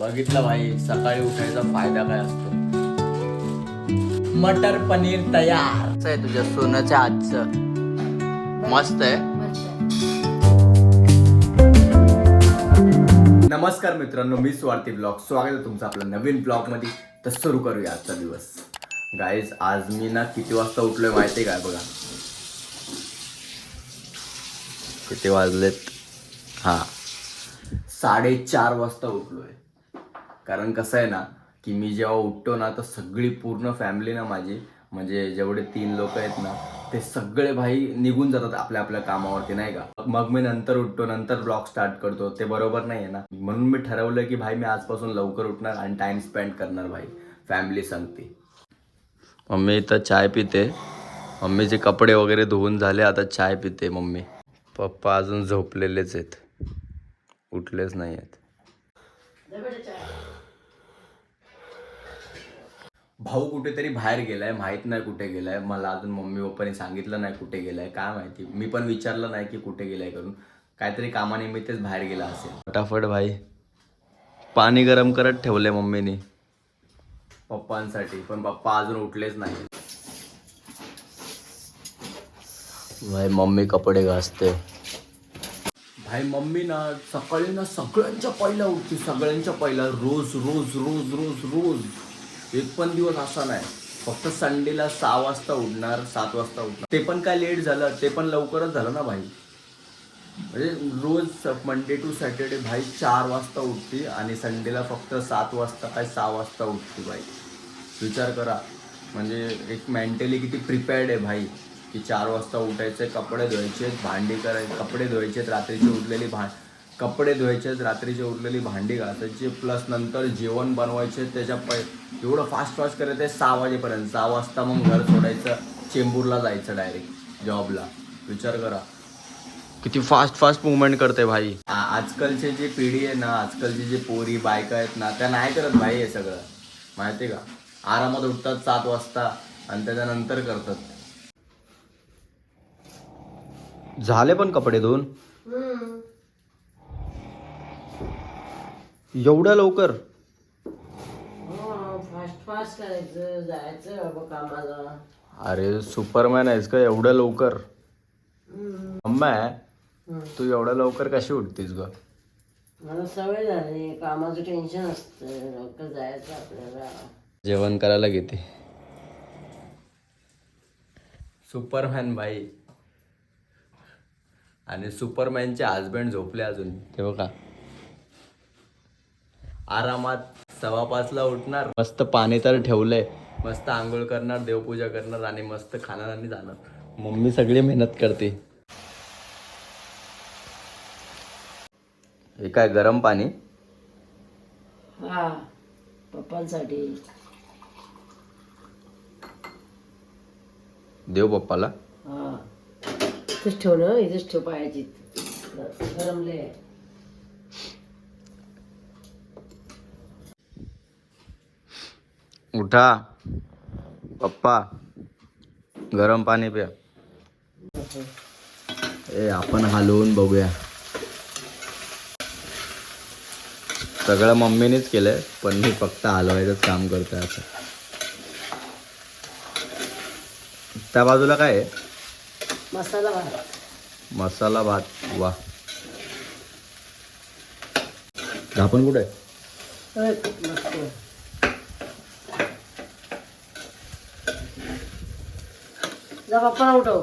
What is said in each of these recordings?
बघितलं भाई सकाळी उठायचा फायदा काय असतो? मटर पनीर तयार. आहे तुझ्या सोन्याच्या आजचं. मस्त आहे? नमस्कार मित्रांनो मी स्वार्थी ब्लॉग. स्वागत आहे तुमचं आपल्या नवीन ब्लॉगमध्ये तर सुरू करूया आजचा दिवस. गाईज आज मी ना किती वाजता उठलोय माहिती काय बघा? किती वाजलेत? हा. साडेचार वाजता उठलोय. कारण कसं आहे ना की मी जेव्हा उठतो ना तर सगळी पूर्ण फॅमिली ना माझी म्हणजे जेवढे तीन लोक आहेत ना ते सगळे भाई निघून जातात आपल्या आपल्या कामावरती नाही का? मग मी नंतर उठतो नंतर ब्लॉग स्टार्ट करतो ते बरोबर नाही आहे ना? म्हणून मी ठरवलं की भाई मी आजपासून लवकर उठणार आणि टाइम स्पेंड करणार भाई फॅमिली सांगते. मम्मी इथं चाय पिते. मम्मीचे कपडे वगैरे धुवून झाले आता चाय पिते मम्मी. पप्पा अजून झोपलेलेच आहेत. उठलेच नाही आहेत. भाऊ कुठेतरी बाहेर गेलाय माहीत नाही कुठे गेलाय. मला अजून मम्मी पप्पाने सांगितलं नाही कुठे गेलाय काय माहिती. मी पण विचारलं नाही की कुठे गेलाय करून. काहीतरी कामानिमित्तच बाहेर गेला असेल. फटाफट भाई. पाणी गरम करत ठेवले मम्मीने. पप्पांसाठी पण पप्पा अजून उठलेच नाही भाई मम्मी कपडे घासते. भाई मम्मी ना सकाळी ना सगळ्यांच्या पहिला उठते. सगळ्यांच्या पहिला रोज रोज रोज रोज रोज. एक पण दिवस असा नाही. फक्त संडेला सहा वाजता उठणार सात वाजता उठणार. ते पण काय लेट झालं ते पण लवकरच झालं ना भाई. म्हणजे रोज मंडे टू सॅटर्डे भाई चार वाजता उठते आणि संडेला फक्त सात वाजता काय सहा वाजता उठते भाई. विचार करा. म्हणजे एक मेंटली किती प्रिपेअर्ड आहे भाई की चार वाजता उठायचे कपडे धुवायचे भांडी करायचे कपडे धुवायचे रात्रीची उठलेली भा कपडे धुवायचे रात्रीची उठलेली भांडी घासायची प्लस नंतर जेवण बनवायचे त्याच्या पै एवढं फास्ट फास्ट करत आहे सहा वाजेपर्यंत. सहा वाजता मग घर सोडायचं चेंबूरला जायचं डायरेक्ट जॉबला विचार करा. किती फास्ट फास्ट मुवमेंट करते भाई. आजकालची जी पिढी आहे ना आजकालची जी पोरी बायका आहेत ना त्या नाही करत भाई हे सगळं. माहिती आहे का? आरामात उठतात सात वाजता आणि त्याच्यानंतर करतात. झाले पण कपडे धुवून? एवढ्या लवकर? फास्ट फास्ट करायचं जायचं बाबा कामाला. अरे सुपरमॅन आहेस का? एवढ्या लवकर? अम्मा. तू एवढ्या लवकर कशी उठतीस ग? मला सवय झाली कामाचं टेन्शन असतं लवकर जायचं आपल्याला. जेवण करायला घेते. सुपरमॅन बाई. आणि सुपरमॅनचे हजबंड झोपले अजून. ते बघा. आरामात सव्वा पाचला उठणार. मस्त पाणी तर ठेवलंय. मस्त आंघोळ करणार देवपूजा करणार आणि मस्त खाणार आणि जाणार. मम्मी सगळी मेहनत करते. हे काय गरम पाणी? हा पप्पांसाठी. देव पप्पाला? हा. इथेच ठेव ना इथेच ठेव पायाची. गरमले उठा. पप्पा गरम पाणी प्या. ए आपण हलवून बघूया. सगळं मम्मीनेच केलंय पण मी फक्त हलवायचंच काम करतोय असं त्या बाजूला काय आहे? मसाला भात. मसाला भात. वा. आपण कुठे आहे? होय, मस्त जा पप्पा उठव.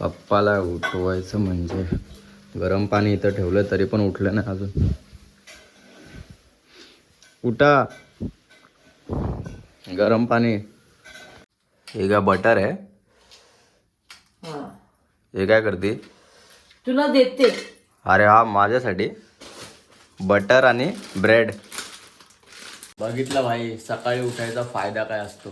पप्पाला उठवायचं म्हणजे गरम पाणी इथं ठेवलं तरी पण उठलं नाही अजून. उठा. गरम पाणी. हे काय बटर आहे. हा. हे काय करते? तुला देते. अरे हा माझ्यासाठी. बटर आणि ब्रेड बघितलं भाई सकाळी उठायचा फायदा काय असतो?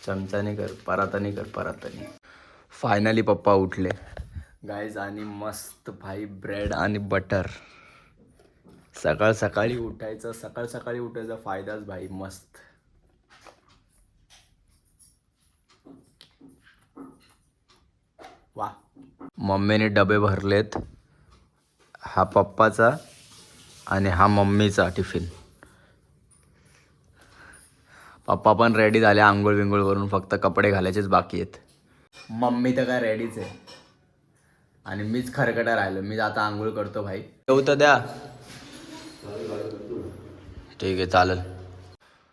चमचाने कर परातानी कर पराताने. फायनली पप्पा उठले. गायज आणि मस्त भाई ब्रेड आणि बटर सकाळ सकाळी उठायचं सकाळ सकाळी उठायचा फायदाच भाई मस्त. वा. मम्मीने डबे भरलेत. हा पप्पाचा आणि हा मम्मीचा टिफिन पप्पा पण रेडी झाले आंघोळ विंघोळ करून फक्त कपडे घालायचेच बाकी आहेत. मम्मी तर काय रेडीच आहे. आणि मीच खरकटा राहिलो. मी आता आंघोळ करतो भाई. येऊ तर द्या. ठीक आहे चालेल.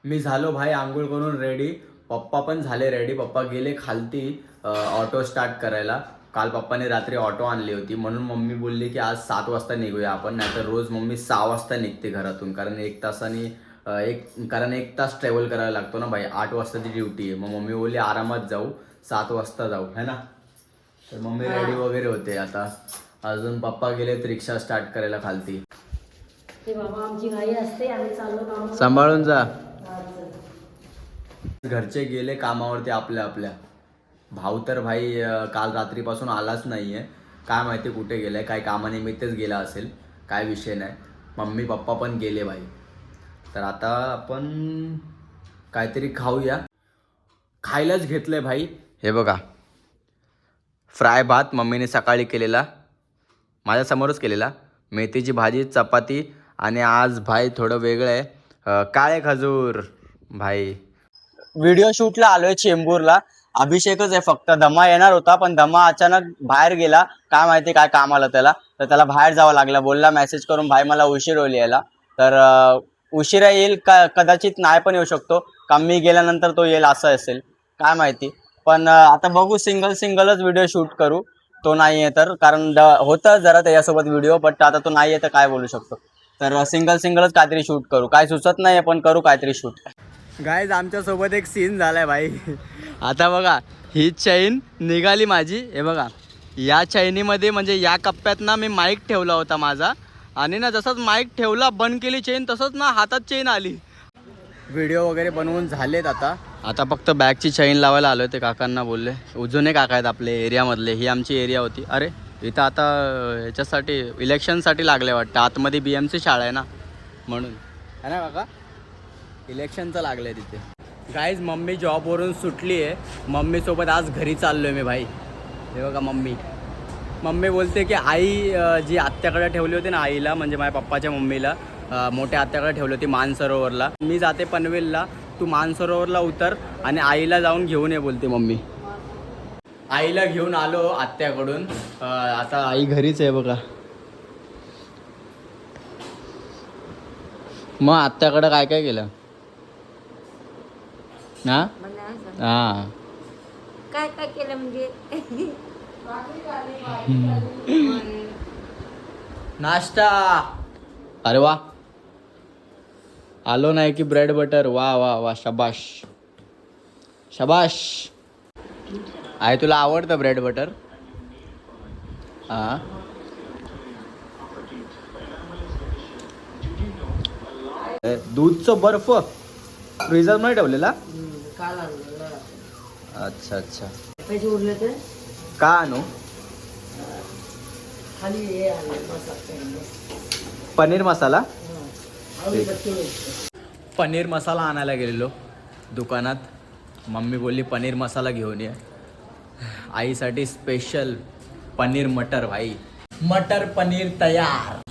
मी झालो भाई आंघोळ करून रेडी पप्पा पण झाले रेडी पप्पा गेले खालती ऑटो स्टार्ट करायला. काल पप्पाने रात्री ऑटो आणली होती. म्हणून मम्मी बोलली की आज सात वाजता निघूया आपण. नाहीतर रोज मम्मी सहा वाजता निघते घरातून. कारण एक तासाने एक कारण एक तास ट्रॅव्हल करायला लागतो ना भाई आठ वाजताची ड्युटी आहे. मग मम्मी बोलली आरामात जाऊ. सात वाजता जाऊ. है ना? तर मम्मी रेडी वगैरे होते आता. अजून पप्पा गेलेत रिक्षा स्टार्ट करायला खालती. सांभाळून जा. घरचे गेले कामावरती आपल्या आपल्या. भाऊ तर भाई काल रात्रीपासून आलाच नाहीये. काय माहिती कुठे गेलाय काय कामानिमित्तच गेला असेल. काय विषय नाही. मम्मी पप्पा पण गेले भाई तर आता आपण काहीतरी खाऊया. खायलाच घेतलंय भाई. हे बघा. फ्राय भात मम्मीने सकाळी केलेला. माझ्यासमोरच केलेला. मेथीची भाजी चपाती आणि आज भाई थोडं वेगळं आहे. काळे खजूर भाई. व्हिडिओ शूटला आलोय चेंबूरला. अभिषेकच आहे फक्त. दमा येणार होता पण धमा अचानक बाहेर गेला. काय माहिती काय काम आलं त्याला. तर त्याला बाहेर जावं लागलं. बोलला मेसेज करून भाई मला उशीर होईल यायला. तर उशिरा येईल का कदाचित नाही पण येऊ शकतो. का मी गेल्यानंतर तो येईल असं असेल. काय माहिती. पण आता बघू सिंगल सिंगलच व्हिडिओ शूट करू. तो नाही आहे तर. कारण होतं जरा त्याच्यासोबत व्हिडिओ बट आता तो नाही आहे तर काय बोलू शकतो. तर सिंगल सिंगलच काहीतरी शूट करू. काय सुचत नाही पण करू काहीतरी शूट गायज आमच्यासोबत एक सीन झाला आहे भाई. आता बघा ही चैन निघाली माझी. हे बघा. या चैनीमध्ये म्हणजे या कप्प्यात ना मी माईक ठेवला होता माझा. आणि ना जसंच माईक ठेवला बंद केली चेन तसंच ना हातात चेन आली. व्हिडिओ वगैरे बनवून झालेत आता. आता फक्त बॅगची चैन लावायला आलो ते काकांना बोलले. उजूने काका आहेत आपले एरियामधले ही आमची एरिया होती. अरे इथं आता ह्याच्यासाठी इलेक्शनसाठी लागले वाटतं. आतमध्ये बी एम सी शाळा आहे ना म्हणून. है ना काका? इलेक्शनचं लागलं आहे तिथे. गाईज मम्मी जॉबवरून सुटली आहे मम्मीसोबत आज घरी चाललो आहे मी भाई. हे बघा मम्मी. मम्मी बोलते की आई जी आत्याकडे ठेवली होती ना आईला म्हणजे माझ्या पप्पाच्या मम्मीला मोठ्या आत्याकडे ठेवली होती मानसरोवरला. मी जाते पनवेलला तू मानसरोवरला उतर आणि आईला जाऊन घेऊन ये बोलते मम्मी. आईला घेऊन आलो आत्याकडून. आता आई घरीच आहे बघा. मग आत्याकडं काय काय केलं? ना हा. काय काय केलं म्हणजे? नाश्ता. अरे वा. आलो नाही की ब्रेड बटर वा वा वा शबाश. शबाश. आहे तुला आवडतं ब्रेड बटर हा. दूधचं बर्फ फ्रीजर नाही ठेवलेला? अच्छा अच्छा. पैसे उरले तर का आणू हे पनीर मसाला? पनीर मसाला आणायला गेलेलो दुकानात. मम्मी बोलली पनीर मसाला घेऊन ये. आईसाठी स्पेशल पनीर मटर भाई. मटर पनीर तयार.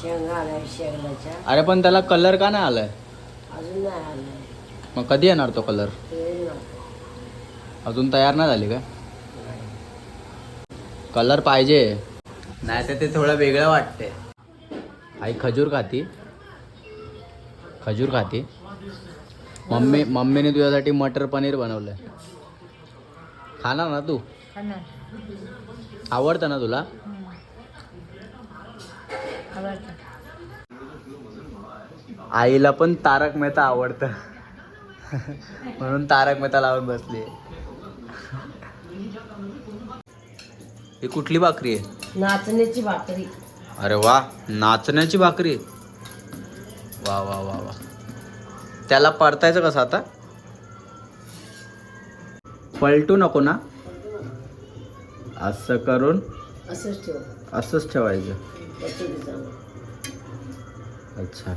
शेंगा आलाय शेंगाच्या. अरे पण त्याला कलर का नाही आलाय? मग कधी येणार तो कलर. अजून तयार नाही झाली का? कलर पाहिजे. नाही तर ते थोडं वेगळं वाटते आई खजूर खाती. खजूर खाती. मम्मी मम्मीने तुझ्यासाठी मटर पनीर बनवलंय. खाणार ना तू? आवडतं ना तुला? आईला पण तारक मेहता आवडतं. म्हणून तारक मेहता लावून बसली. ही कुठली भाकरी आहे? नाचण्याची भाकरी. अरे वा नाचण्याची भाकरी. वा वा वा वा. त्याला परतायचं कसं आता? पलटू नको ना. असं करून असंच ठेव. असंच ठेवायचं. अच्छा.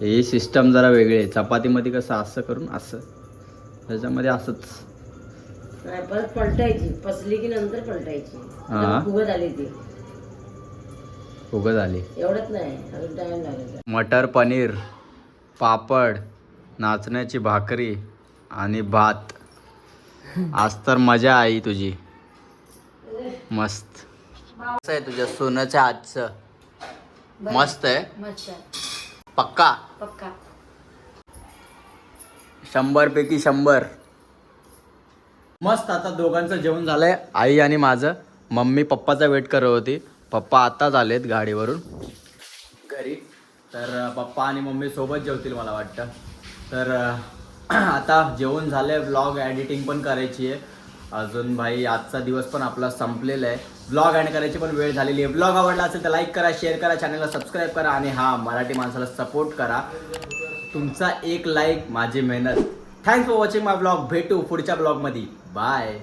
ही सिस्टम जरा वेगळी आहे. चपातीमध्ये कसं असं करून असं. त्याच्यामध्ये असंच. नाही परत पलटायची. पसली की नंतर पलटायची. हा. फुगत आली ती. आली. एवढंच नाही. अजून टाइम लागेल. मटर पनीर पापड नाचण्याची भाकरी आणि भात. आज तर मजा आई तुझी. मस्त. कसं आहे तुझ्या सोन्याच्या हातचं मस्त आहे? मस्त पक्का? पक्का. शंभर पैकी शंभर. मस्त आता दोघांचं जेवण झालंय आई आणि माझं. मम्मी पप्पाचा वेट करत होती. पप्पा आताच आलेत गाडीवरून. घरी. तर पप्पा आणि मम्मी सोबत जेवतील मला वाटतं. तर आता जेवण झालंय ब्लॉग एडिटिंग पण करायची आहे. अजून भाई आजचा दिवस पण आपला संपलेला आहे. ब्लॉग अँड करायची पण वेळ झालेली आहे. ब्लॉग आवडला असेल तर लाईक करा शेअर करा चॅनलला सबस्क्राईब करा आणि हा मराठी माणसाला सपोर्ट करा. तुमचा एक लाईक माझी मेहनत. Thanks for watching my vlog भेटू पुढच्या ब्लॉगमध्ये बाय